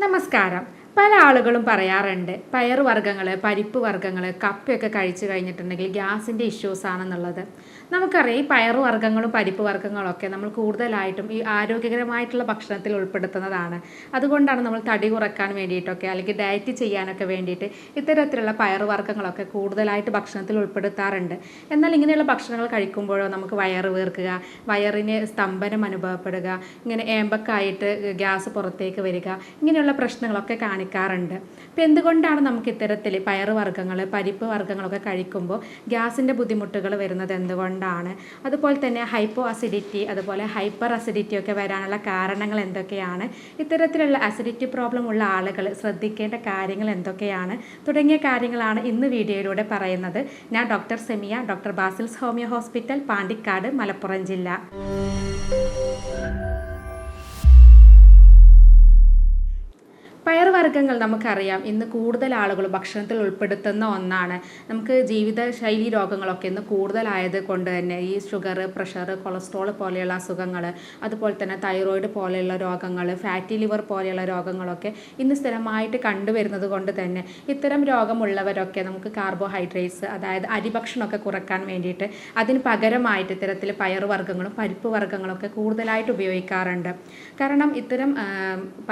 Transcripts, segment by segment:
നമസ്കാരം. പല ആളുകളും പറയാറുണ്ട് പയർ വർഗങ്ങൾ പരിപ്പ് വർഗങ്ങൾ കപ്പയൊക്കെ കഴിച്ചു കഴിഞ്ഞിട്ടുണ്ടെങ്കിൽ ഗ്യാസിന്റെ ഇഷ്യൂസ് ആണെന്നുള്ളത്. നമുക്കറിയാം ഈ പയറു വർഗങ്ങളും പരിപ്പ് വർഗങ്ങളും ഒക്കെ നമ്മൾ കൂടുതലായിട്ടും ഈ ആരോഗ്യകരമായിട്ടുള്ള ഭക്ഷണത്തിൽ ഉൾപ്പെടുത്തുന്നതാണ്. അതുകൊണ്ടാണ് നമ്മൾ തടി കുറയ്ക്കാൻ വേണ്ടിയിട്ടൊക്കെ അല്ലെങ്കിൽ ഡയറ്റ് ചെയ്യാനൊക്കെ വേണ്ടിയിട്ട് ഇത്തരത്തിലുള്ള പയറു വർഗങ്ങളൊക്കെ കൂടുതലായിട്ട് ഭക്ഷണത്തിൽ ഉൾപ്പെടുത്താറുണ്ട്. എന്നാൽ ഇങ്ങനെയുള്ള ഭക്ഷണങ്ങൾ കഴിക്കുമ്പോഴോ നമുക്ക് വയറ് വീർക്കുക വയറിന് സ്തംഭനം അനുഭവപ്പെടുക ഇങ്ങനെ ഏമ്പക്കായിട്ട് ഗ്യാസ് പുറത്തേക്ക് വരിക ഇങ്ങനെയുള്ള പ്രശ്നങ്ങളൊക്കെ കാണിക്കാറുണ്ട്. അപ്പോൾ എന്തുകൊണ്ടാണ് നമുക്ക് ഇത്തരത്തിൽ പയറു വർഗങ്ങൾ പരിപ്പ് വർഗങ്ങളൊക്കെ കഴിക്കുമ്പോൾ ഗ്യാസിന്റെ ബുദ്ധിമുട്ടുകൾ വരുന്നത് എന്തുകൊണ്ടാണ് അതുപോലെ തന്നെ ഹൈപ്പോ അസിഡിറ്റി അതുപോലെ ഹൈപ്പർ അസിഡിറ്റി ഒക്കെ വരാനുള്ള കാരണങ്ങൾ എന്തൊക്കെയാണ്? ഇത്തരത്തിലുള്ള അസിഡിറ്റി പ്രോബ്ലം ഉള്ള ആളുകൾ ശ്രദ്ധിക്കേണ്ട കാര്യങ്ങൾ എന്തൊക്കെയാണ്? തുടങ്ങിയ കാര്യങ്ങളാണ് ഇന്ന് വീഡിയോയിലൂടെ പറയുന്നത്. ഞാൻ doctor Semiya doctor Basil's homoeo hospital Pandikkad Malappuram ജില്ല. പയർവർഗങ്ങൾ നമുക്കറിയാം. ഇന്ന് കൂടുതൽ ആളുകൾ ഭക്ഷണത്തിൽ ഉൾപ്പെടുത്തുന്ന ഒന്നാണ്. നമുക്ക് ജീവിതശൈലി രോഗങ്ങളൊക്കെ ഇന്ന് കൂടുതലായത് കൊണ്ട് തന്നെ ഈ ഷുഗർ പ്രഷർ കൊളസ്ട്രോൾ പോലെയുള്ള അസുഖങ്ങൾ അതുപോലെ തന്നെ തൈറോയിഡ് പോലെയുള്ള രോഗങ്ങൾ ഫാറ്റി ലിവർ പോലെയുള്ള രോഗങ്ങളൊക്കെ ഇന്ന് സ്ഥിരമായിട്ട് കണ്ടുവരുന്നത് കൊണ്ട് തന്നെ ഇത്തരം രോഗമുള്ളവരൊക്കെ നമുക്ക് കാർബോഹൈഡ്രേറ്റ്സ് അതായത് അരിഭക്ഷണമൊക്കെ കുറയ്ക്കാൻ വേണ്ടിയിട്ട് അതിന് പകരമായിട്ട് ഇത്തരത്തിൽ പയറുവർഗങ്ങളും പരിപ്പ് വർഗങ്ങളൊക്കെ കൂടുതലായിട്ട് ഉപയോഗിക്കാറുണ്ട്. കാരണം ഇത്തരം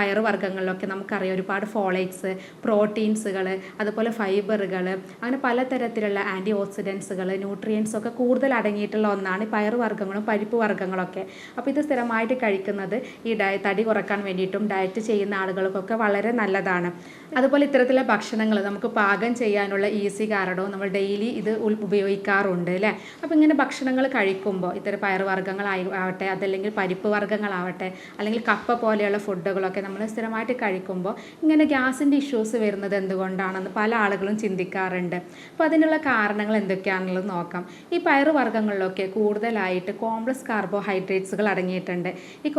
പയറ് വർഗങ്ങളിലൊക്കെ നമുക്കറിയാം ഒരുപാട് ഫോളേറ്റ്സ് പ്രോട്ടീൻസുകൾ അതുപോലെ ഫൈബറുകൾ അങ്ങനെ പലതരത്തിലുള്ള ആന്റി ഓക്സിഡൻസുകൾ ന്യൂട്രിയൻസ് ഒക്കെ കൂടുതൽ അടങ്ങിയിട്ടുള്ള ഒന്നാണ് പയറുവർഗങ്ങളും പരിപ്പ് വർഗങ്ങളൊക്കെ. അപ്പോൾ ഇത് സ്ഥിരമായിട്ട് കഴിക്കുന്നത് ഈ ഡയ തടി കുറയ്ക്കാൻ വേണ്ടിയിട്ടും ഡയറ്റ് ചെയ്യുന്ന ആളുകൾക്കൊക്കെ വളരെ നല്ലതാണ്. അതുപോലെ ഇത്തരത്തിലുള്ള ഭക്ഷണങ്ങൾ നമുക്ക് പാകം ചെയ്യാനുള്ള ഈസി കാരണവും നമ്മൾ ഡെയിലി ഇത് ഉപയോഗിക്കാറുണ്ട് അല്ലേ? അപ്പോൾ ഇങ്ങനെ ഭക്ഷണങ്ങൾ കഴിക്കുമ്പോൾ ഇത്തരം പയർ വർഗങ്ങളായി ആവട്ടെ അതല്ലെങ്കിൽ പരിപ്പ് വർഗങ്ങളാവട്ടെ അല്ലെങ്കിൽ കപ്പ പോലെയുള്ള ഫുഡുകളൊക്കെ നമ്മൾ സ്ഥിരമായിട്ട് കഴിക്കുമ്പോൾ ഇങ്ങനെ ഗ്യാസിന്റെ ഇഷ്യൂസ് വരുന്നത് എന്തുകൊണ്ടാണെന്ന് പല ആളുകളും ചിന്തിക്കാറുണ്ട്. അപ്പോൾ അതിനുള്ള കാരണങ്ങൾ എന്തൊക്കെയാണെന്നുള്ളത് നോക്കാം. ഈ പയർ വർഗങ്ങളിലൊക്കെ കൂടുതലായിട്ട് കോംപ്ലക്സ് കാർബോഹൈഡ്രേറ്റ്സുകൾ അടങ്ങിയിട്ടുണ്ട്. ഈ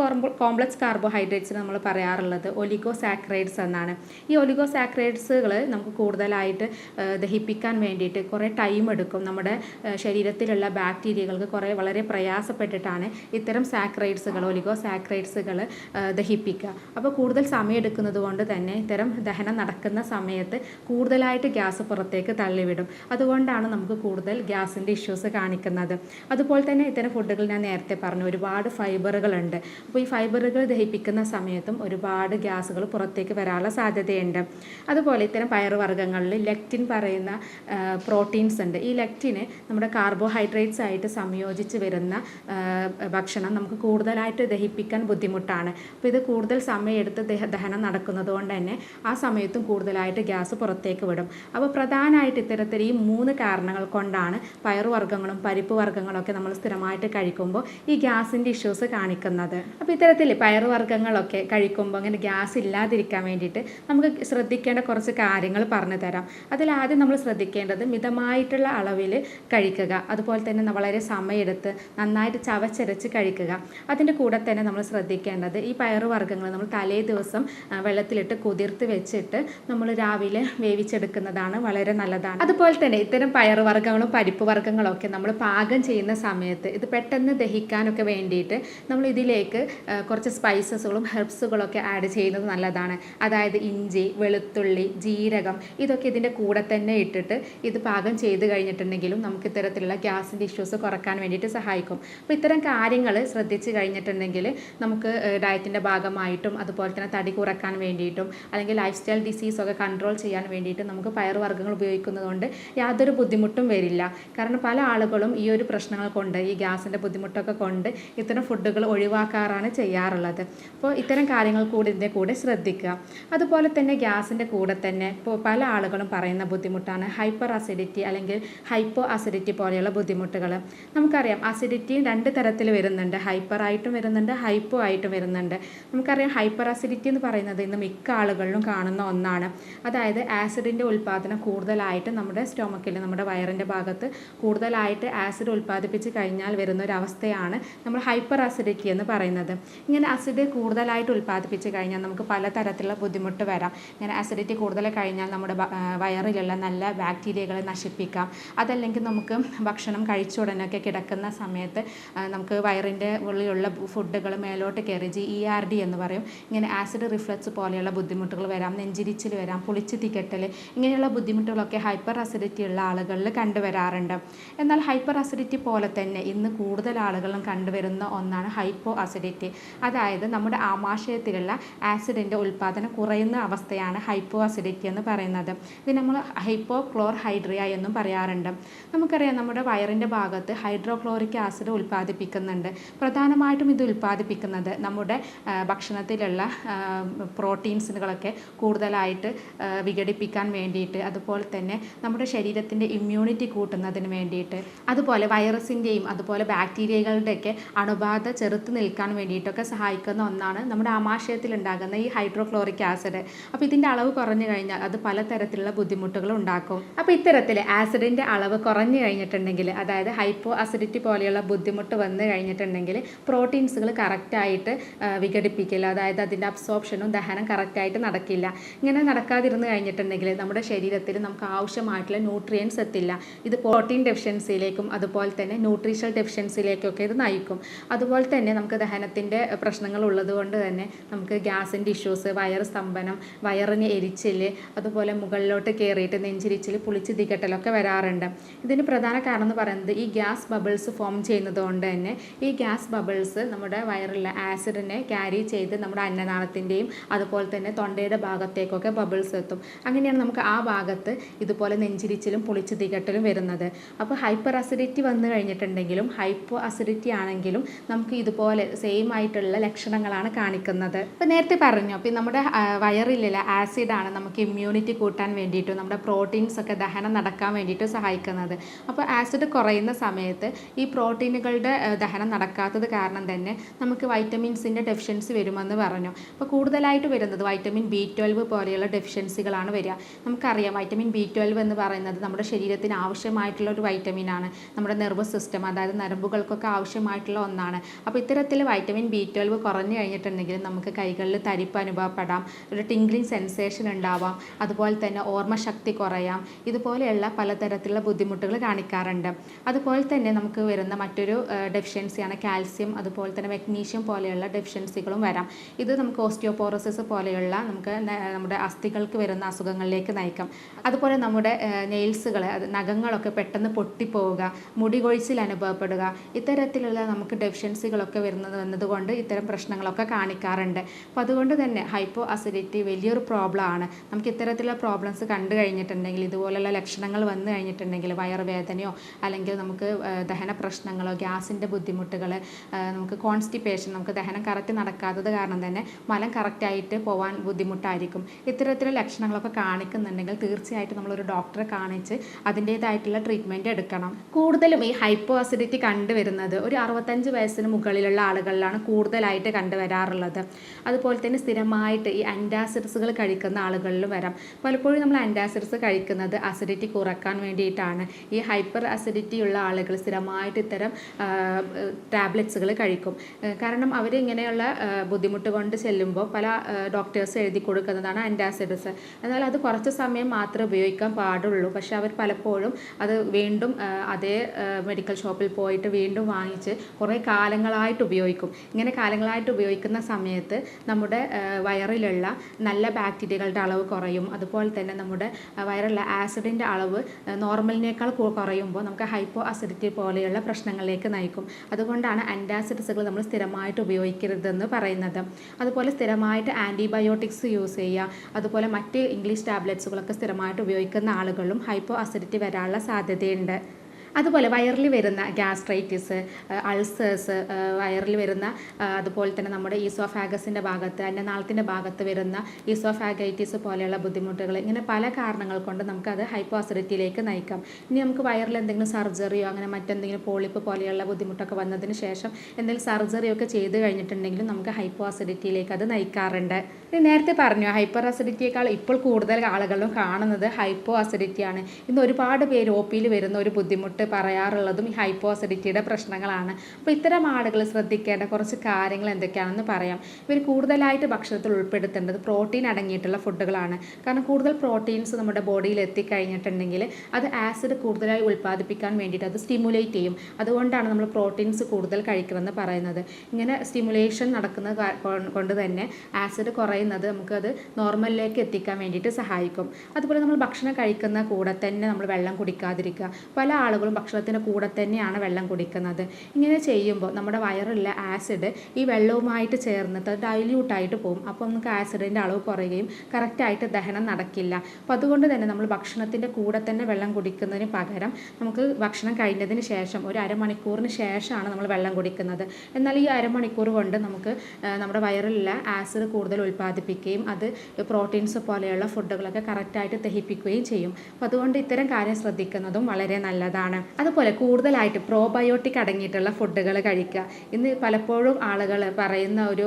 കോംപ്ലക്സ് കാർബോഹൈഡ്രേറ്റ്സ് നമ്മൾ പറയാറുള്ളത് ഒലിഗോ സാക്രൈഡ്സ് എന്നാണ്. ഈ ഒലിഗോ സാക്രൈഡ്സുകൾ നമുക്ക് കൂടുതലായിട്ട് ദഹിപ്പിക്കാൻ വേണ്ടിയിട്ട് കുറേ ടൈം എടുക്കും. നമ്മുടെ ശരീരത്തിലുള്ള ബാക്ടീരിയകൾക്ക് കുറേ വളരെ പ്രയാസപ്പെട്ടിട്ടാണ് ഇത്തരം സാക്രൈഡ്സുകൾ ഒലിഗോ സാക്രൈഡ്സുകൾ ദഹിപ്പിക്കുക. അപ്പോൾ കൂടുതൽ സമയം എടുക്കുന്നത് കൊണ്ട് തന്നെ ഇത്തരം ദഹനം നടക്കുന്ന സമയത്ത് കൂടുതലായിട്ട് ഗ്യാസ് പുറത്തേക്ക് തള്ളിവിടും. അതുകൊണ്ടാണ് നമുക്ക് കൂടുതൽ ഗ്യാസിന്റെ ഇഷ്യൂസ് കാണിക്കുന്നത്. അതുപോലെ തന്നെ ഇത്തരം ഫുഡുകൾ ഞാൻ നേരത്തെ പറഞ്ഞു ഒരുപാട് ഫൈബറുകളുണ്ട് അപ്പോൾ ഈ ഫൈബറുകൾ ദഹിപ്പിക്കുന്ന സമയത്തും ഒരുപാട് ഗ്യാസുകൾ പുറത്തേക്ക് വരാനുള്ള സാധ്യതയുണ്ട്. അതുപോലെ ഇത്തരം പയറുവർഗങ്ങളിൽ ലെക്റ്റിൻ പറയുന്ന പ്രോട്ടീൻസ് ഉണ്ട്. ഈ ലെക്റ്റിന് നമ്മുടെ കാർബോഹൈഡ്രേറ്റ്സ് ആയിട്ട് സംയോജിച്ച് വരുന്ന ഭക്ഷണം നമുക്ക് കൂടുതലായിട്ട് ദഹിപ്പിക്കാൻ ബുദ്ധിമുട്ടാണ്. അപ്പോൾ ഇത് കൂടുതൽ സമയമെടുത്ത് ദഹ ദഹനം നടക്കുന്നത് കൊണ്ട് തന്നെ ആ സമയത്തും കൂടുതലായിട്ട് ഗ്യാസ് പുറത്തേക്ക് വിടും. അപ്പോൾ പ്രധാനമായിട്ട് ഇത്തരത്തിൽ ഈ മൂന്ന് കാരണങ്ങൾ കൊണ്ടാണ് പയറുവർഗങ്ങളും പരിപ്പ് വർഗങ്ങളൊക്കെ നമ്മൾ സ്ഥിരമായിട്ട് കഴിക്കുമ്പോൾ ഈ ഗ്യാസിന്റെ ഇഷ്യൂസ് കാണിക്കുന്നത്. അപ്പോൾ ഇത്തരത്തിൽ പയറുവർഗങ്ങളൊക്കെ കഴിക്കുമ്പോൾ അങ്ങനെ ഗ്യാസ് ഇല്ലാതിരിക്കാൻ വേണ്ടിയിട്ട് നമുക്ക് ശ്രദ്ധിക്കേണ്ട കുറച്ച് കാര്യങ്ങൾ പറഞ്ഞു തരാം. അതിൽ ആദ്യം നമ്മൾ ശ്രദ്ധിക്കേണ്ടത് മിതമായിട്ടുള്ള അളവിൽ കഴിക്കുക. അതുപോലെ തന്നെ വളരെ സമയമെടുത്ത് നന്നായിട്ട് ചവച്ചരച്ച് കഴിക്കുക. അതിന്റെ കൂടെ തന്നെ നമ്മൾ ശ്രദ്ധിക്കേണ്ടത് ഈ പയറുവർഗങ്ങൾ നമ്മൾ തലേ ദിവസം വെള്ളത്തിലിട്ട് കുതിർത്ത് വെച്ചിട്ട് നമ്മൾ രാവിലെ വേവിച്ചെടുക്കുന്നതാണ് വളരെ നല്ലതാണ്. അതുപോലെ തന്നെ ഇത്തരം പയറുവർഗങ്ങളും പരിപ്പ് വർഗങ്ങളും ഒക്കെ നമ്മൾ പാകം ചെയ്യുന്ന സമയത്ത് ഇത് പെട്ടെന്ന് ദഹിക്കാനൊക്കെ വേണ്ടിയിട്ട് നമ്മൾ ഇതിലേക്ക് കുറച്ച് സ്പൈസസുകളും ഹെർബ്സുകളൊക്കെ ആഡ് ചെയ്യുന്നത് നല്ലതാണ്. അതായത് ഇഞ്ചി വെളുത്തുള്ളി ജീരകം ഇതൊക്കെ ഇതിന്റെ കൂടെ തന്നെ ഇട്ടിട്ട് ഇത് പാകം ചെയ്ത് കഴിഞ്ഞിട്ടുണ്ടെങ്കിലും നമുക്ക് ഇത്തരത്തിലുള്ള ഗ്യാസിന്റെ ഇഷ്യൂസ് കുറയ്ക്കാൻ വേണ്ടിയിട്ട് സഹായിക്കും. അപ്പോൾ ഇത്തരം കാര്യങ്ങൾ ശ്രദ്ധിച്ച് കഴിഞ്ഞിട്ടുണ്ടെങ്കിൽ നമുക്ക് ഡയറ്റിന്റെ ഭാഗമായിട്ടും അതുപോലെ തന്നെ തടി കുറയ്ക്കാൻ വേണ്ടിയിട്ടും അല്ലെങ്കിൽ ലൈഫ് സ്റ്റൈൽ ഡിസീസ് ഒക്കെ കൺട്രോൾ ചെയ്യാൻ വേണ്ടിയിട്ട് നമുക്ക് പയറുവർഗങ്ങൾ ഉപയോഗിക്കുന്നതുകൊണ്ട് യാതൊരു ബുദ്ധിമുട്ടും വരില്ല. കാരണം പല ആളുകളും ഈ ഒരു പ്രശ്നങ്ങൾ കൊണ്ട് ഈ ഗ്യാസിന്റെ ബുദ്ധിമുട്ടൊക്കെ കൊണ്ട് ഇത്തരം ഫുഡുകൾ ഒഴിവാക്കാറാണ് ചെയ്യാറുള്ളത്. അപ്പോൾ ഇത്തരം കാര്യങ്ങൾ കൂടി ഇതിന്റെ കൂടെ ശ്രദ്ധിക്കുക. അതുപോലെ തന്നെ ഗ്യാസിന്റെ കൂടെ തന്നെ ഇപ്പോൾ പല ആളുകളും പറയുന്ന ബുദ്ധിമുട്ടാണ്. ഹൈപ്പർ അസിഡിറ്റി അല്ലെങ്കിൽ ഹൈപ്പോ അസിഡിറ്റി പോലെയുള്ള ബുദ്ധിമുട്ടുകൾ നമുക്കറിയാം അസിഡിറ്റിയും രണ്ട് തരത്തിൽ വരുന്നുണ്ട്. ഹൈപ്പർ ആയിട്ടും വരുന്നുണ്ട് ഹൈപ്പോ ആയിട്ടും വരുന്നുണ്ട്. നമുക്കറിയാം ഹൈപ്പർ അസിഡിറ്റി എന്ന് പറയുന്നത് ഇന്ന് മിക്ക ആളുകളിലും കാണുന്ന ഒന്നാണ്. അതായത് ആസിഡിന്റെ ഉൽപ്പാദനം കൂടുതലായിട്ട് നമ്മുടെ സ്റ്റൊമക്കിൽ നമ്മുടെ വയറിന്റെ ഭാഗത്ത് കൂടുതലായിട്ട് ആസിഡ് ഉൽപ്പാദിപ്പിച്ച് കഴിഞ്ഞാൽ വരുന്ന ഒരു അവസ്ഥയാണ് നമ്മൾ ഹൈപ്പർ അസിഡിറ്റി എന്ന് പറയുന്നത്. ഇങ്ങനെ അസിഡ് കൂടുതലായിട്ട് ഉൽപ്പാദിപ്പിച്ച് കഴിഞ്ഞാൽ നമുക്ക് പലതരത്തിലുള്ള ബുദ്ധിമുട്ട് വരാം. ഇങ്ങനെ അസിഡിറ്റി കൂടുതൽ കഴിഞ്ഞാൽ നമ്മുടെ വയറിലുള്ള നല്ല ബാക്ടീരിയകളെ നശിപ്പിക്കാം. അതല്ലെങ്കിൽ നമുക്ക് ഭക്ഷണം കഴിച്ച ഉടനൊക്കെ കിടക്കുന്ന സമയത്ത് നമുക്ക് വയറിന്റെ ഉള്ളിലുള്ള ഫുഡുകൾ മേലോട്ട് കയറി ജി ഇ ആർ ഡി എന്ന് പറയും. ഇങ്ങനെ ആസിഡ് റിഫ്ലക്സ് പോലെയുള്ള ബുദ്ധിമുട്ടുകൾ വരാം നെഞ്ചിരിച്ചിൽ വരാം പുളിച്ച് തികട്ടൽ ഇങ്ങനെയുള്ള ബുദ്ധിമുട്ടുകളൊക്കെ ഹൈപ്പർ അസിഡിറ്റി ഉള്ള ആളുകളിൽ കണ്ടുവരാറുണ്ട്. എന്നാൽ ഹൈപ്പർ അസിഡിറ്റി പോലെ തന്നെ ഇന്ന് കൂടുതൽ ആളുകളും കണ്ടുവരുന്ന ഒന്നാണ് ഹൈപ്പോ അസിഡിറ്റി അതായത് നമ്മുടെ ആമാശയത്തിലുള്ള ആസിഡിന്റെ ഉൽപ്പാദനം കുറയുന്ന അവസ്ഥയാണ് ഹൈപ്പോ അസിഡിറ്റി എന്ന് പറയുന്നത്. ഇത് നമ്മൾ ഹൈപ്പോ ക്ലോർ ഹൈഡ്രിയ എന്നും പറയാറുണ്ട്. നമുക്കറിയാം നമ്മുടെ വയറിന്റെ ഭാഗത്ത് ഹൈഡ്രോക്ലോറിക് ആസിഡ് ഉൽപ്പാദിപ്പിക്കുന്നുണ്ട്. പ്രധാനമായിട്ടും ഇത് ഉൽപ്പാദിപ്പിക്കുന്നത് നമ്മുടെ ഭക്ഷണത്തിലുള്ള പ്രോട്ടീൻസുകളൊക്കെ കൂടുതലായിട്ട് വിഘടിപ്പിക്കാൻ വേണ്ടിയിട്ട് അതുപോലെ തന്നെ നമ്മുടെ ശരീരത്തിന്റെ ഇമ്മ്യൂണിറ്റി കൂട്ടുന്നതിന് വേണ്ടിയിട്ട് അതുപോലെ വൈറസിന്റെയും അതുപോലെ ബാക്ടീരിയകളുടെയൊക്കെ അണുബാധ ചെറുത്ത് നിൽക്കാൻ വേണ്ടിയിട്ടൊക്കെ സഹായിക്കുന്ന ഒന്നാണ് നമ്മുടെ ആമാശയത്തിൽ ഉണ്ടാകുന്ന ഈ ഹൈഡ്രോക്ലോറിക് ആസിഡ് അപ്പോൾ ഇതിന്റെ അളവ് കുറഞ്ഞു കഴിഞ്ഞാൽ അത് പലതരത്തിലുള്ള ബുദ്ധിമുട്ടുകൾ ഉണ്ടാക്കും. അപ്പോൾ ഇത്തരത്തിൽ ആസിഡിന്റെ അളവ് കുറഞ്ഞു കഴിഞ്ഞിട്ടുണ്ടെങ്കിൽ അതായത് ഹൈപ്പോ അസിഡിറ്റി പോലെയുള്ള ബുദ്ധിമുട്ട് വന്നു കഴിഞ്ഞിട്ടുണ്ടെങ്കിൽ പ്രോട്ടീൻസുകൾ കറക്റ്റായിട്ട് വിഘടിപ്പിക്കില്ല. അതായത് അതിന്റെ അബ്സോർപ്ഷനും ദഹനം കറക്റ്റായിട്ട് നടക്കില്ല. ഇങ്ങനെ നടക്കാതിരുന്ന് കഴിഞ്ഞിട്ടുണ്ടെങ്കിൽ നമ്മുടെ ശരീരത്തിൽ നമുക്ക് ആവശ്യമായിട്ടുള്ള ന്യൂട്രിയൻസ് എത്തില്ല. ഇത് പ്രോട്ടീൻ ഡെഫിഷ്യൻസിയിലേക്കും അതുപോലെ തന്നെ ന്യൂട്രീഷൻ ഡെഫിഷ്യൻസിയിലേക്കൊക്കെ ഇത് നയിക്കും. അതുപോലെ തന്നെ നമുക്ക് ദഹനത്തിന്റെ പ്രശ്നങ്ങൾ ഉള്ളത് കൊണ്ട് തന്നെ നമുക്ക് ഗ്യാസിന്റെ ഇഷ്യൂസ് വയർ സ്തംഭനം വയറിന് എരിച്ചിൽ അതുപോലെ മുകളിലോട്ട് കയറിയിട്ട് നെഞ്ചിരിച്ചിൽ പുളിച്ച് തികട്ടലൊക്കെ വരാറുണ്ട്. ഇതിന് പ്രധാന കാരണം എന്ന് പറയുന്നത് ഈ ഗ്യാസ് ബബിൾസ് ഫോം ചെയ്യുന്നത് കൊണ്ട് തന്നെ ഈ ഗ്യാസ് ബബിൾസ് നമ്മുടെ വയറിലെ ആസിഡിനെ ക്യാരി ചെയ്ത് നമ്മുടെ അന്നനാളത്തിന്റെയും അതുപോലെ തന്നെ തൊണ്ടയുടെ ഭാഗത്തേക്കൊക്കെ ബബിൾസ് എത്തും. അങ്ങനെയാണ് നമുക്ക് ആ ഭാഗത്ത് ഇതുപോലെ നെഞ്ചിരിച്ചിലും പുളിച്ച് തികട്ടലും വരുന്നത്. അപ്പോൾ ഹൈപ്പർ അസിഡിറ്റി വന്നു കഴിഞ്ഞിട്ടുണ്ടെങ്കിലും ഹൈപ്പോ അസിഡിറ്റി ആണെങ്കിലും നമുക്ക് ഇതുപോലെ സെയിം ആയിട്ടുള്ള ലക്ഷണങ്ങളാണ് കാണിക്കുന്നത്. അപ്പോൾ നേരത്തെ പറഞ്ഞു അപ്പോൾ നമ്മുടെ വയറിലെ ആസിഡാണ് നമുക്ക് ഇമ്മ്യൂണിറ്റി കൂട്ടാൻ വേണ്ടിയിട്ടും നമ്മുടെ പ്രോട്ടീൻസ് ഒക്കെ ദഹനം നടക്കാൻ വേണ്ടിയിട്ട് സഹായിക്കുന്നത്. അപ്പോൾ ആസിഡ് കുറയുന്ന സമയത്ത് ഈ പ്രോട്ടീനുകളുടെ ദഹനം നടക്കാത്തത് കാരണം തന്നെ നമുക്ക് വൈറ്റമിൻസിന്റെ ഡെഫിഷ്യൻസി വരുമെന്ന് പറഞ്ഞു. അപ്പോൾ കൂടുതലായിട്ട് വരുന്നത് വൈറ്റമിൻ ബി ട്വൽവ് പോലെയുള്ള ഡെഫിഷ്യൻസികളാണ് വരിക. നമുക്കറിയാം വൈറ്റമിൻ ബി ട്വൽവ് എന്ന് പറയുന്നത് നമ്മുടെ ശരീരത്തിന് ആവശ്യമായിട്ടുള്ള ഒരു വൈറ്റമിനാണ് നമ്മുടെ നെർവസ് സിസ്റ്റം അതായത് നരമ്പുകൾക്കൊക്കെ ആവശ്യമായിട്ടുള്ള ഒന്നാണ്. അപ്പോൾ ഇത്തരത്തിൽ വൈറ്റമിൻ ബി ട്വൽവ് കുറഞ്ഞു കഴിഞ്ഞിട്ടുണ്ടെങ്കിൽ നമുക്ക് കൈകളിൽ തരിപ്പ് അനുഭവപ്പെടാം. ഒരു ടിംഗ്ലിംഗ് സെൻസേഷൻ ഉണ്ടാവാം. അതുപോലെ തന്നെ ഓർമ്മശക്തി കുറയാം. ഇതുപോലെയുള്ള പലതരത്തിലുള്ള ബുദ്ധിമുട്ടുകൾ കാണിക്കാറുണ്ട്. അതുപോലെ തന്നെ നമുക്ക് വരുന്ന മറ്റൊരു ഡെഫിഷ്യൻസിയാണ് കാൽസ്യം അതുപോലെ തന്നെ മെഗ്നീഷ്യം പോലെയുള്ള ഡെഫിഷ്യൻസികളും വരാം. ഇത് നമുക്ക് ഓസ്റ്റിയോപോറോസിസ് പോലെയുള്ള നമുക്ക് നമ്മുടെ അസ്ഥികൾക്ക് വരുന്ന അസുഖങ്ങളിലേക്ക് നയിക്കാം. അതുപോലെ നമ്മുടെ നെയിൽസുകൾ നഖങ്ങളൊക്കെ പെട്ടെന്ന് പൊട്ടിപ്പോവുക മുടി കൊഴിച്ചിൽ അനുഭവപ്പെടുക ഇത്തരത്തിലുള്ള നമുക്ക് ഡെഫിഷ്യൻസികളൊക്കെ വരുന്നത് വന്നതുകൊണ്ട് ഇത്തരം പ്രശ്നങ്ങളൊക്കെ കാണിക്കാറുണ്ട്. അപ്പോൾ അതുകൊണ്ട് തന്നെ ഹൈപ്പോ അസിഡിറ്റി വലിയൊരു പ്രോബ്ലം ആണ്. നമുക്ക് ഇത്തരത്തിലുള്ള പ്രോബ്ലംസ് കണ്ടു കഴിഞ്ഞിട്ടുണ്ടെങ്കിൽ ഇതുപോലെയുള്ള ലക്ഷണങ്ങൾ വന്നു കഴിഞ്ഞിട്ടുണ്ടെങ്കിൽ വയറുവേദനയോ അല്ലെങ്കിൽ നമുക്ക് ദഹന പ്രശ്നങ്ങളോ ഗ്യാസിന്റെ ബുദ്ധിമുട്ടുകൾ നമുക്ക് കോൺസ്റ്റിപ്പേഷൻ നമുക്ക് ദഹനം കറക്റ്റ് നടക്കാത്തത് കാരണം തന്നെ മലം കറക്റ്റായിട്ട് പോകാൻ ബുദ്ധിമുട്ടായിരിക്കും. ഇത്തരത്തിലുള്ള ലക്ഷണങ്ങളൊക്കെ കാണിക്കുന്നുണ്ടെങ്കിൽ തീർച്ചയായിട്ടും നമ്മളൊരു ഡോക്ടറെ കാണിച്ച് അതിന്റേതായിട്ടുള്ള ട്രീറ്റ്മെന്റ് എടുക്കണം. കൂടുതലും ഈ ഹൈപ്പോ അസിഡിറ്റി കണ്ടുവരുന്നത് ഒരു അറുപത്തഞ്ച് വയസ്സിന് മുകളിലുള്ള ആളുകളിലാണ് കൂടുതലായിട്ട് കണ്ടുവരാറുള്ളത്. അതുപോലെ തന്നെ സ്ഥിരമായിട്ട് ഈ അന്റാസിഡ്സുകൾ കഴിക്കുന്ന ആളുകളിലും വരാം. പലപ്പോഴും നമ്മൾ ആന്റാസിഡ്സ് കഴിക്കുന്നത് അസിഡിറ്റി കുറയ്ക്കാൻ വേണ്ടിയിട്ടാണ്. ഈ ഹൈപ്പർ അസിഡിറ്റി ഉള്ള ആളുകൾ സ്ഥിരമായിട്ട് ഇത്തരം ടാബ്ലറ്റ്സുകൾ കഴിക്കും. കാരണം അവർ ഇങ്ങനെയുള്ള ബുദ്ധിമുട്ട് കൊണ്ട് ചെല്ലുമ്പോൾ പല ഡോക്ടേഴ്സ് എഴുതി കൊടുക്കുന്നതാണ് ആന്റാസിഡ്സ് എന്നാൽ അത് കുറച്ച് സമയം മാത്രമേ ഉപയോഗിക്കാൻ പാടുള്ളൂ. പക്ഷെ അവർ പലപ്പോഴും അത് വീണ്ടും അതേ മെഡിക്കൽ ഷോപ്പിൽ പോയിട്ട് വീണ്ടും വാങ്ങിച്ച് കുറേ കാലങ്ങളായിട്ട് ഉപയോഗിക്കും. ഇങ്ങനെ കാലങ്ങളായിട്ട് ഉപയോഗിക്കുന്ന സമയത്ത് നമ്മുടെ വയറിലുള്ള നല്ല ബാക്ടീരിയകളുടെ അളവ് കുറയും. അതുപോലെ തന്നെ നമ്മുടെ വയറിലുള്ള ആസിഡിന്റെ അളവ് നോർമലിനേക്കാൾ കുറയുമ്പോൾ നമുക്ക് ഹൈപ്പോ അസിഡിറ്റി പോലെയുള്ള പ്രശ്നങ്ങളിലേക്ക് നയിക്കും. അതുകൊണ്ടാണ് ആന്റാസിഡ്സുകൾ നമ്മൾ സ്ഥിരമായിട്ട് ഉപയോഗിക്കരുതെന്ന് പറയുന്നത്. അതുപോലെ സ്ഥിരമായിട്ട് ആന്റിബയോട്ടിക്സ് യൂസ് ചെയ്യുക. അതുപോലെ മറ്റ് ഇംഗ്ലീഷ് ടാബ്ലറ്റ്സുകളൊക്കെ സ്ഥിരമായിട്ട് ഉപയോഗിക്കുന്ന ആളുകളും ഹൈപ്പോ അസിഡിറ്റി വരാനുള്ള സാധ്യതയുണ്ട്. അതുപോലെ വയറിൽ വരുന്ന ഗ്യാസ്ട്രൈറ്റിസ് അൾസേഴ്സ് വയറിൽ വരുന്ന അതുപോലെ തന്നെ നമ്മുടെ ഈസോഫാഗസിന്റെ ഭാഗത്ത് അന്നനാളത്തിന്റെ ഭാഗത്ത് വരുന്ന ഈസോഫാഗൈറ്റിസ് പോലെയുള്ള ബുദ്ധിമുട്ടുകൾ ഇങ്ങനെ പല കാരണങ്ങൾ കൊണ്ട് നമുക്കത് ഹൈപ്പോ അസിഡിറ്റിയിലേക്ക് നയിക്കാം. ഇനി നമുക്ക് വയറിൽ എന്തെങ്കിലും സർജറിയോ അങ്ങനെ മറ്റെന്തെങ്കിലും പോളിപ്പ് പോലെയുള്ള ബുദ്ധിമുട്ടൊക്കെ വന്നതിന് ശേഷം എന്തെങ്കിലും സർജറിയൊക്കെ ചെയ്ത് കഴിഞ്ഞിട്ടുണ്ടെങ്കിലും നമുക്ക് ഹൈപ്പോ അസിഡിറ്റിയിലേക്ക് അത് നയിക്കാറുണ്ട്. ഇനി നേരത്തെ പറഞ്ഞു ഹൈപ്പർ അസിഡിറ്റിയേക്കാൾ ഇപ്പോൾ കൂടുതൽ ആളുകളും കാണുന്നത് ഹൈപ്പോ അസിഡിറ്റിയാണ് ഇന്ന് ഒരുപാട് പേര് ഒ പിയിൽ വരുന്ന ഒരു ബുദ്ധിമുട്ട് പറയാറുള്ളതും ഈ ഹൈപ്പോ അസിഡിറ്റിയുടെ പ്രശ്നങ്ങളാണ്. അപ്പോൾ ഇത്തരം ആളുകൾ ശ്രദ്ധിക്കേണ്ട കുറച്ച് കാര്യങ്ങൾ എന്തൊക്കെയാണെന്ന് പറയാം. ഇവർ കൂടുതലായിട്ട് ഭക്ഷണത്തിൽ ഉൾപ്പെടുത്തേണ്ടത് പ്രോട്ടീൻ അടങ്ങിയിട്ടുള്ള ഫുഡുകളാണ്. കാരണം കൂടുതൽ പ്രോട്ടീൻസ് നമ്മുടെ ബോഡിയിൽ എത്തിക്കഴിഞ്ഞിട്ടുണ്ടെങ്കിൽ അത് ആസിഡ് കൂടുതലായി ഉൽപ്പാദിപ്പിക്കാൻ വേണ്ടിയിട്ട് അത് സ്റ്റിമുലേറ്റ് ചെയ്യും. അതുകൊണ്ടാണ് നമ്മൾ പ്രോട്ടീൻസ് കൂടുതൽ കഴിക്കണമെന്ന് പറയുന്നത്. ഇങ്ങനെ സ്റ്റിമുലേഷൻ നടക്കുന്ന കൊണ്ട് തന്നെ ആസിഡ് കുറയുന്നത് നമുക്കത് നോർമലിലേക്ക് എത്തിക്കാൻ വേണ്ടിയിട്ട് സഹായിക്കും. അതുപോലെ നമ്മൾ ഭക്ഷണം കഴിക്കുന്ന കൂടെ തന്നെ നമ്മൾ വെള്ളം കുടിക്കാതിരിക്കുക. പല ആളുകളും ഭക്ഷണത്തിന്റെ കൂടെ തന്നെയാണ് വെള്ളം കുടിക്കുന്നത്. ഇങ്ങനെ ചെയ്യുമ്പോൾ നമ്മുടെ വയറിലെ ആസിഡ് ഈ വെള്ളവുമായിട്ട് ചേർന്നിട്ട് ഡൈല്യൂട്ടായിട്ട് പോകും. അപ്പോൾ നമുക്ക് ആസിഡിന്റെ അളവ് കുറയുകയും കറക്റ്റായിട്ട് ദഹനം നടക്കില്ല. അപ്പോൾ അതുകൊണ്ട് തന്നെ നമ്മൾ ഭക്ഷണത്തിന്റെ കൂടെ തന്നെ വെള്ളം കുടിക്കുന്നതിന് പകരം നമുക്ക് ഭക്ഷണം കഴിഞ്ഞതിന് ശേഷം ഒരു അരമണിക്കൂറിന് ശേഷമാണ് നമ്മൾ വെള്ളം കുടിക്കുന്നത്. എന്നാൽ ഈ അരമണിക്കൂർ കൊണ്ട് നമുക്ക് നമ്മുടെ വയറിലുള്ള ആസിഡ് കൂടുതൽ ഉൽപ്പാദിപ്പിക്കുകയും അത് പ്രോട്ടീൻസ് പോലെയുള്ള ഫുഡുകളൊക്കെ കറക്റ്റായിട്ട് ദഹിപ്പിക്കുകയും ചെയ്യും. അപ്പോൾ അതുകൊണ്ട് ഇത്തരം കാര്യം ശ്രദ്ധിക്കുന്നതും വളരെ നല്ലതാണ്. അതുപോലെ കൂടുതലായിട്ട് പ്രോബയോട്ടിക് അടങ്ങിയിട്ടുള്ള ഫുഡുകൾ കഴിക്കുക. ഇന്ന് പലപ്പോഴും ആളുകൾ പറയുന്ന ഒരു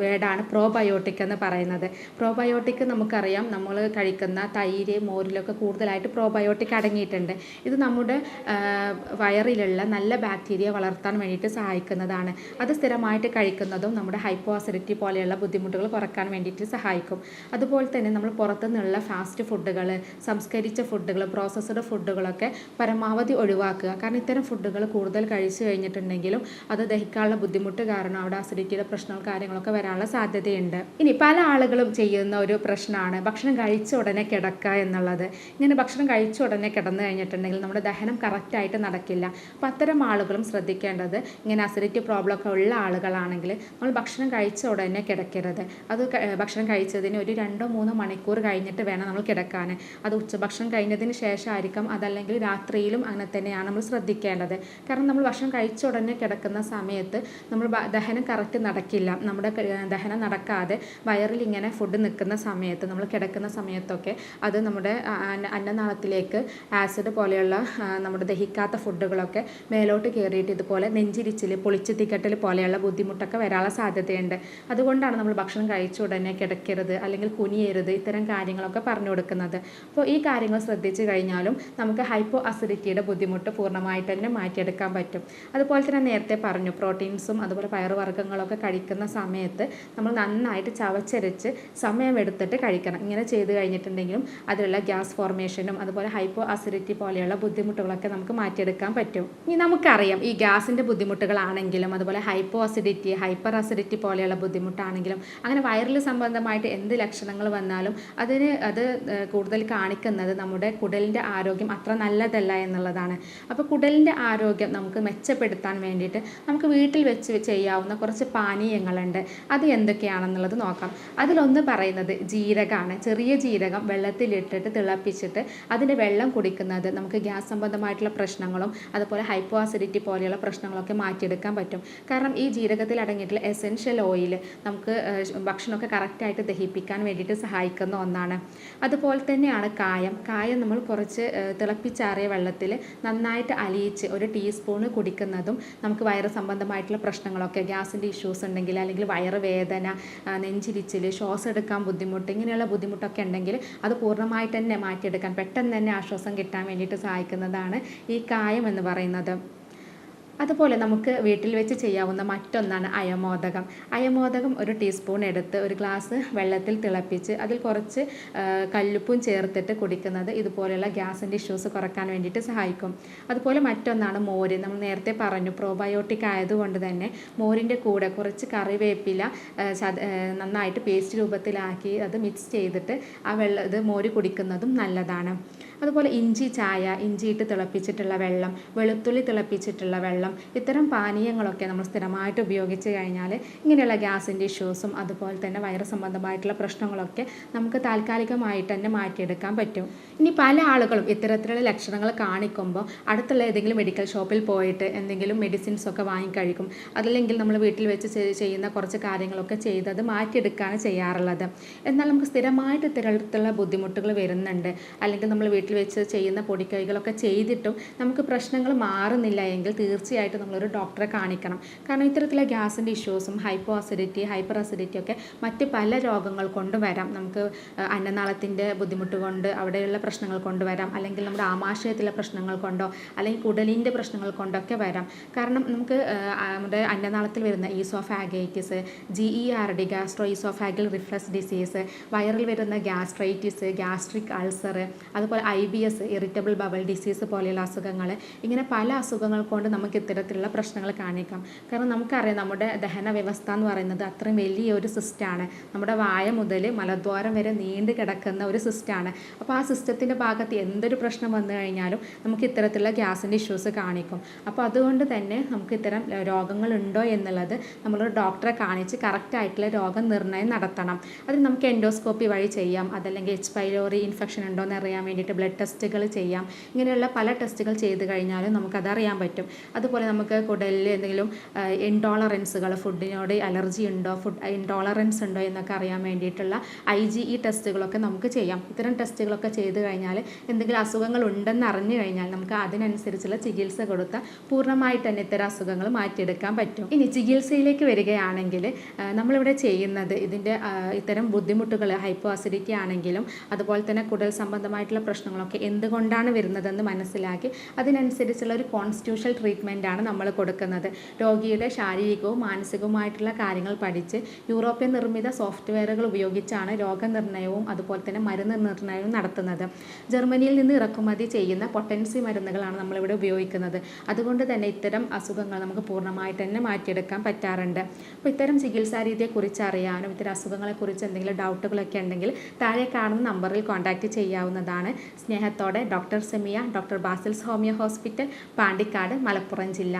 വേർഡാണ് പ്രോബയോട്ടിക് എന്ന് പറയുന്നത്. പ്രോബയോട്ടിക് നമുക്കറിയാം നമ്മൾ കഴിക്കുന്ന തൈര് മോരിലൊക്കെ കൂടുതലായിട്ട് പ്രോബയോട്ടിക് അടങ്ങിയിട്ടുണ്ട്. ഇത് നമ്മുടെ വയറിലുള്ള നല്ല ബാക്ടീരിയ വളർത്താൻ വേണ്ടിയിട്ട് സഹായിക്കുന്നതാണ്. അത് സ്ഥിരമായിട്ട് കഴിക്കുന്നതും നമ്മുടെ ഹൈപ്പോ അസിഡിറ്റി പോലെയുള്ള ബുദ്ധിമുട്ടുകൾ കുറയ്ക്കാൻ വേണ്ടിയിട്ട് സഹായിക്കും. അതുപോലെ തന്നെ നമ്മൾ പുറത്തുനിന്നുള്ള ഫാസ്റ്റ് ഫുഡുകൾ സംസ്കരിച്ച ഫുഡുകൾ പ്രോസസ്ഡ് ഫുഡുകളൊക്കെ പരമാവധി ഒഴിവാക്കുക. കാരണം ഇത്തരം ഫുഡുകൾ കൂടുതൽ കഴിച്ചു കഴിഞ്ഞിട്ടുണ്ടെങ്കിലും അത് ദഹിക്കാനുള്ള ബുദ്ധിമുട്ട് കാരണം അവിടെ അസിഡിറ്റിയുടെ പ്രശ്നങ്ങൾ കാര്യങ്ങളൊക്കെ വരാനുള്ള സാധ്യതയുണ്ട്. ഇനി പല ആളുകളും ചെയ്യുന്ന ഒരു പ്രശ്നമാണ് ഭക്ഷണം കഴിച്ച ഉടനെ കിടക്കുക എന്നുള്ളത്. ഇങ്ങനെ ഭക്ഷണം കഴിച്ച ഉടനെ കിടന്നു കഴിഞ്ഞിട്ടുണ്ടെങ്കിൽ നമ്മുടെ ദഹനം കറക്റ്റായിട്ട് നടക്കില്ല. അപ്പോൾ അത്തരം ആളുകളും ശ്രദ്ധിക്കേണ്ടത് ഇങ്ങനെ അസിഡിറ്റി പ്രോബ്ലം ഒക്കെ ഉള്ള ആളുകളാണെങ്കിൽ നമ്മൾ ഭക്ഷണം കഴിച്ച ഉടനെ കിടക്കരുത്. അത് ഭക്ഷണം കഴിച്ചതിന് ഒരു രണ്ടോ മൂന്നോ മണിക്കൂർ കഴിഞ്ഞിട്ട് വേണം നമ്മൾ കിടക്കാൻ. അത് ഉച്ചഭക്ഷണം കഴിഞ്ഞതിന് ശേഷമായിരിക്കും അതല്ലെങ്കിൽ രാത്രിയിലും അങ്ങനെ തന്നെയാണ് നമ്മൾ ശ്രദ്ധിക്കേണ്ടത്. കാരണം നമ്മൾ ഭക്ഷണം കഴിച്ച ഉടനെ കിടക്കുന്ന സമയത്ത് നമ്മൾ ദഹനം കറക്റ്റ് നടക്കില്ല. നമ്മുടെ ദഹനം നടക്കാതെ വയറിൽ ഇങ്ങനെ ഫുഡ് നിൽക്കുന്ന സമയത്ത് നമ്മൾ കിടക്കുന്ന സമയത്തൊക്കെ അത് നമ്മുടെ അന്നനാളത്തിലേക്ക് ആസിഡ് പോലെയുള്ള നമ്മുടെ ദഹിക്കാത്ത ഫുഡുകളൊക്കെ മേലോട്ട് കയറിയിട്ട് ഇതുപോലെ നെഞ്ചിരിച്ചിൽ പൊളിച്ച് തിക്കട്ടൽ പോലെയുള്ള ബുദ്ധിമുട്ടൊക്കെ വരാനുള്ള സാധ്യതയുണ്ട്. അതുകൊണ്ടാണ് നമ്മൾ ഭക്ഷണം കഴിച്ച ഉടനെ കിടക്കരുത് അല്ലെങ്കിൽ കുനിയരുത് ഇത്തരം കാര്യങ്ങളൊക്കെ പറഞ്ഞു കൊടുക്കുന്നത്. അപ്പോൾ ഈ കാര്യങ്ങൾ ശ്രദ്ധിച്ചു കഴിഞ്ഞാലും നമുക്ക് ഹൈപ്പോ അസിഡിറ്റിയുടെ ബുദ്ധിമുട്ട് പൂർണമായിട്ട് തന്നെ മാറ്റിയെടുക്കാൻ പറ്റും. അതുപോലെ തന്നെ നേരത്തെ പറഞ്ഞു പ്രോട്ടീൻസും അതുപോലെ പയറുവർഗങ്ങളൊക്കെ കഴിക്കുന്ന സമയത്ത് നമ്മൾ നന്നായിട്ട് ചവച്ചരച്ച് സമയമെടുത്തിട്ട് കഴിക്കണം. ഇങ്ങനെ ചെയ്ത് കഴിഞ്ഞിട്ടുണ്ടെങ്കിലും അതിലുള്ള ഗ്യാസ് ഫോർമേഷനും അതുപോലെ ഹൈപ്പോ അസിഡിറ്റി പോലെയുള്ള ബുദ്ധിമുട്ടുകളൊക്കെ നമുക്ക് മാറ്റിയെടുക്കാൻ പറ്റും. ഇനി നമുക്കറിയാം ഈ ഗ്യാസിന്റെ ബുദ്ധിമുട്ടുകളാണെങ്കിലും അതുപോലെ ഹൈപ്പോ അസിഡിറ്റി ഹൈപ്പർ അസിഡിറ്റി പോലെയുള്ള ബുദ്ധിമുട്ടാണെങ്കിലും അങ്ങനെ വയറിൽ സംബന്ധമായിട്ട് എന്ത് ലക്ഷണങ്ങൾ വന്നാലും അതിന് അത് കൂടുതൽ കാണിക്കുന്നത് നമ്മുടെ കുടലിന്റെ ആരോഗ്യം അത്ര നല്ലതല്ല എന്നുള്ളതാണ്. അപ്പോൾ കുടലിന്റെ ആരോഗ്യം നമുക്ക് മെച്ചപ്പെടുത്താൻ വേണ്ടിയിട്ട് നമുക്ക് വീട്ടിൽ വെച്ച് ചെയ്യാവുന്ന കുറച്ച് പാനീയങ്ങളുണ്ട്. അത് എന്തൊക്കെയാണെന്നുള്ളത് നോക്കാം. അതിലൊന്ന് പറയുന്നത് ജീരകമാണ്. ചെറിയ ജീരകം വെള്ളത്തിലിട്ടിട്ട് തിളപ്പിച്ചിട്ട് അതിന്റെ വെള്ളം കുടിക്കുന്നത് നമുക്ക് ഗ്യാസ് സംബന്ധമായിട്ടുള്ള പ്രശ്നങ്ങളും അതുപോലെ ഹൈപ്പോ ആസിഡിറ്റി പോലെയുള്ള പ്രശ്നങ്ങളൊക്കെ മാറ്റിയെടുക്കാൻ പറ്റും. കാരണം ഈ ജീരകത്തിൽ അടങ്ങിയിട്ടുള്ള എസെൻഷ്യൽ ഓയിൽ നമുക്ക് ഭക്ഷണമൊക്കെ കറക്റ്റായിട്ട് ദഹിപ്പിക്കാൻ വേണ്ടിയിട്ട് സഹായിക്കുന്ന ഒന്നാണ്. അതുപോലെ തന്നെയാണ് കായം. കായം നമ്മൾ കുറച്ച് തിളപ്പിച്ചാറിയ വെള്ളത്തിൽ നന്നായിട്ട് അലിയിച്ച് ഒരു ടീസ്പൂണ് കുടിക്കുന്നതും നമുക്ക് വയറ് സംബന്ധമായിട്ടുള്ള പ്രശ്നങ്ങളൊക്കെ ഗ്യാസിന്റെ ഇഷ്യൂസ് ഉണ്ടെങ്കിൽ അല്ലെങ്കിൽ വയറ് വേദന നെഞ്ചിരിച്ചിൽ ശ്വാസം എടുക്കാൻ ബുദ്ധിമുട്ട് ഇങ്ങനെയുള്ള ബുദ്ധിമുട്ടൊക്കെ ഉണ്ടെങ്കിൽ അത് പൂർണമായിട്ട് തന്നെ മാറ്റിയെടുക്കാൻ പെട്ടെന്ന് തന്നെ ആശ്വാസം കിട്ടാൻ വേണ്ടിയിട്ട് സഹായിക്കുന്നതാണ് ഈ കായം എന്ന് പറയുന്നത്. അതുപോലെ നമുക്ക് വീട്ടിൽ വെച്ച് ചെയ്യാവുന്ന മറ്റൊന്നാണ് അയമോദകം. അയമോദകം ഒരു ടീസ്പൂൺ എടുത്ത് ഒരു ഗ്ലാസ് വെള്ളത്തിൽ തിളപ്പിച്ച് അതിൽ കുറച്ച് കല്ലുപ്പും ചേർത്തിട്ട് കുടിക്കുന്നത് ഇതുപോലെയുള്ള ഗ്യാസിന്റെ ഇഷ്യൂസ് കുറയ്ക്കാൻ വേണ്ടിയിട്ട് സഹായിക്കും. അതുപോലെ മറ്റൊന്നാണ് മോര്. നമ്മൾ നേരത്തെ പറഞ്ഞു പ്രോബയോട്ടിക് ആയതുകൊണ്ട് തന്നെ മോരിന്റെ കൂടെ കുറച്ച് കറിവേപ്പില നന്നായിട്ട് പേസ്റ്റ് രൂപത്തിലാക്കി അത് മിക്സ് ചെയ്തിട്ട് ആ വെള്ളം ഇത് മോര് കുടിക്കുന്നതും നല്ലതാണ്. അതുപോലെ ഇഞ്ചി ചായ ഇഞ്ചിയിട്ട് തിളപ്പിച്ചിട്ടുള്ള വെള്ളം വെളുത്തുള്ളി തിളപ്പിച്ചിട്ടുള്ള വെള്ളം ഇത്തരം പാനീയങ്ങളൊക്കെ നമ്മൾ സ്ഥിരമായിട്ട് ഉപയോഗിച്ച് കഴിഞ്ഞാൽ ഇങ്ങനെയുള്ള ഗ്യാസിന്റെ ഇഷ്യൂസും അതുപോലെ തന്നെ വൈറസ് സംബന്ധമായിട്ടുള്ള പ്രശ്നങ്ങളൊക്കെ നമുക്ക് താൽക്കാലികമായിട്ട് തന്നെ മാറ്റിയെടുക്കാൻ പറ്റും. ഇനി പല ആളുകളും ഇത്തരത്തിലുള്ള ലക്ഷണങ്ങൾ കാണിക്കുമ്പോൾ അടുത്തുള്ള ഏതെങ്കിലും മെഡിക്കൽ ഷോപ്പിൽ പോയിട്ട് എന്തെങ്കിലും മെഡിസിൻസ് ഒക്കെ വാങ്ങിക്കഴിക്കും അതല്ലെങ്കിൽ നമ്മൾ വീട്ടിൽ വെച്ച് ചെയ്യുന്ന കുറച്ച് കാര്യങ്ങളൊക്കെ ചെയ്ത് അത് മാറ്റിയെടുക്കുകയാണ് ചെയ്യാറുള്ളത്. എന്നാൽ നമുക്ക് സ്ഥിരമായിട്ട് ഇത്തരത്തിലുള്ള ബുദ്ധിമുട്ടുകൾ വരുന്നുണ്ട്. അല്ലെങ്കിൽ നമ്മൾ വീട്ടിൽ വീട്ടിൽ വെച്ച് ചെയ്യുന്ന പൊടിക്കൈകളൊക്കെ ചെയ്തിട്ടും നമുക്ക് പ്രശ്നങ്ങൾ മാറുന്നില്ല എങ്കിൽ തീർച്ചയായിട്ടും നമ്മളൊരു ഡോക്ടറെ കാണിക്കണം. കാരണം ഇത്തരത്തിലെ ഗ്യാസിന്റെ ഇഷ്യൂസും ഹൈപ്പോ അസിഡിറ്റി ഹൈപ്പർ അസിഡിറ്റി ഒക്കെ മറ്റ് പല രോഗങ്ങൾ കൊണ്ട് വരാം. നമുക്ക് അന്നനാളത്തിന്റെ ബുദ്ധിമുട്ട് കൊണ്ട് അവിടെയുള്ള പ്രശ്നങ്ങൾ കൊണ്ടുവരാം അല്ലെങ്കിൽ നമ്മുടെ ആമാശയത്തിലെ പ്രശ്നങ്ങൾ കൊണ്ടോ അല്ലെങ്കിൽ കുടലിന്റെ പ്രശ്നങ്ങൾ കൊണ്ടൊക്കെ വരാം. കാരണം നമുക്ക് നമ്മുടെ അന്നനാളത്തിൽ വരുന്ന oesophagitis G E R D gastro oesophageal reflux disease വയറിൽ വരുന്ന ഗ്യാസ്ട്രൈറ്റിസ് ഗ്യാസ്ട്രിക് അൾസർ അതുപോലെ I B S irritable bowel disease പോലെയുള്ള അസുഖങ്ങൾ ഇങ്ങനെ പല അസുഖങ്ങൾ കൊണ്ട് നമുക്ക് ഇത്തരത്തിലുള്ള പ്രശ്നങ്ങൾ കാണിക്കാം. കാരണം നമുക്കറിയാം നമ്മുടെ ദഹന വ്യവസ്ഥ എന്ന് പറയുന്നത് അത്രയും വലിയൊരു സിസ്റ്റമാണ് നമ്മുടെ വായ മുതൽ മലദ്വാരം വരെ നീണ്ടു കിടക്കുന്ന ഒരു സിസ്റ്റമാണ് അപ്പോൾ ആ സിസ്റ്റത്തിന്റെ ഭാഗത്ത് എന്തൊരു പ്രശ്നം വന്നു കഴിഞ്ഞാലും നമുക്ക് ഇത്തരത്തിലുള്ള ഗ്യാസിന്റെ ഇഷ്യൂസ് കാണിക്കും. അപ്പോൾ അതുകൊണ്ട് തന്നെ നമുക്ക് ഇത്തരം രോഗങ്ങളുണ്ടോ എന്നുള്ളത് നമ്മളൊരു ഡോക്ടറെ കാണിച്ച് കറക്റ്റായിട്ടുള്ള രോഗനിർണയം നടത്തണം. അത് നമുക്ക് എൻഡോസ്കോപ്പി വഴി ചെയ്യാം. അതല്ലെങ്കിൽ എച്ച് പൈലോറി ഇൻഫെക്ഷൻ ഉണ്ടോ എന്ന് അറിയാൻ വേണ്ടിയിട്ട് ബ്ലഡ് ടെസ്റ്റുകൾ ചെയ്യാം. ഇങ്ങനെയുള്ള പല ടെസ്റ്റുകൾ ചെയ്ത് കഴിഞ്ഞാലും നമുക്കതറിയാൻ പറ്റും. അതുപോലെ നമുക്ക് കുടലിൽ എന്തെങ്കിലും ഇൻടോളറൻസുകൾ ഫുഡിനോട് അലർജി ഉണ്ടോ ഫുഡ് ഇൻടോളറൻസ് ഉണ്ടോ എന്നൊക്കെ അറിയാൻ വേണ്ടിയിട്ടുള്ള ഐ ജി ഇ ടെസ്റ്റുകളൊക്കെ നമുക്ക് ചെയ്യാം. ഇത്തരം ടെസ്റ്റുകളൊക്കെ ചെയ്ത് കഴിഞ്ഞാൽ എന്തെങ്കിലും അസുഖങ്ങൾ ഉണ്ടെന്ന് അറിഞ്ഞു കഴിഞ്ഞാൽ നമുക്ക് അതിനനുസരിച്ചുള്ള ചികിത്സ കൊടുത്താൽ പൂർണമായിട്ട് തന്നെ ഇത്തരം അസുഖങ്ങൾ മാറ്റിയെടുക്കാൻ പറ്റും. ഇനി ചികിത്സയിലേക്ക് വരികയാണെങ്കിൽ നമ്മളിവിടെ ചെയ്യുന്നത് ഇതിന്റെ ഇത്തരം ബുദ്ധിമുട്ടുകൾ ഹൈപ്പോ ആണെങ്കിലും അതുപോലെ തന്നെ കുടൽ സംബന്ധമായിട്ടുള്ള പ്രശ്നങ്ങളൊക്കെ എന്തുകൊണ്ടാണ് വരുന്നതെന്ന് മനസ്സിലാക്കി അതിനനുസരിച്ചുള്ള ഒരു കോൺസ്റ്റിറ്റ്യൂഷണൽ ട്രീറ്റ്മെന്റ് ആണ് നമ്മൾ കൊടുക്കുന്നത്. രോഗിയുടെ ശാരീരികവും മാനസികവുമായിട്ടുള്ള കാര്യങ്ങൾ പഠിച്ച് യൂറോപ്യൻ നിർമ്മിത സോഫ്റ്റ്വെയറുകൾ ഉപയോഗിച്ചാണ് രോഗനിർണയവും അതുപോലെ തന്നെ മരുന്ന് നിർണയവും നടത്തുന്നത്. ജർമ്മനിയിൽ നിന്ന് ഇറക്കുമതി ചെയ്യുന്ന പൊട്ടൻസി മരുന്നുകളാണ് നമ്മളിവിടെ ഉപയോഗിക്കുന്നത്. അതുകൊണ്ട് തന്നെ ഇത്തരം അസുഖങ്ങൾ നമുക്ക് പൂർണമായിട്ട് തന്നെ മാറ്റിയെടുക്കാൻ പറ്റാറുണ്ട്. അപ്പോൾ ഇത്തരം ചികിത്സാ രീതിയെക്കുറിച്ച് അറിയാനും ഇത്തരം അസുഖങ്ങളെക്കുറിച്ച് എന്തെങ്കിലും ഡൗട്ടുകളൊക്കെ ഉണ്ടെങ്കിൽ താഴെ കാണുന്ന നമ്പറിൽ കോൺടാക്റ്റ് ചെയ്യാവുന്നതാണ് സ്നേഹത്തോടെ doctor Semiya doctor Basil's homoeo hospital Pandikkad Malappuram ജില്ല.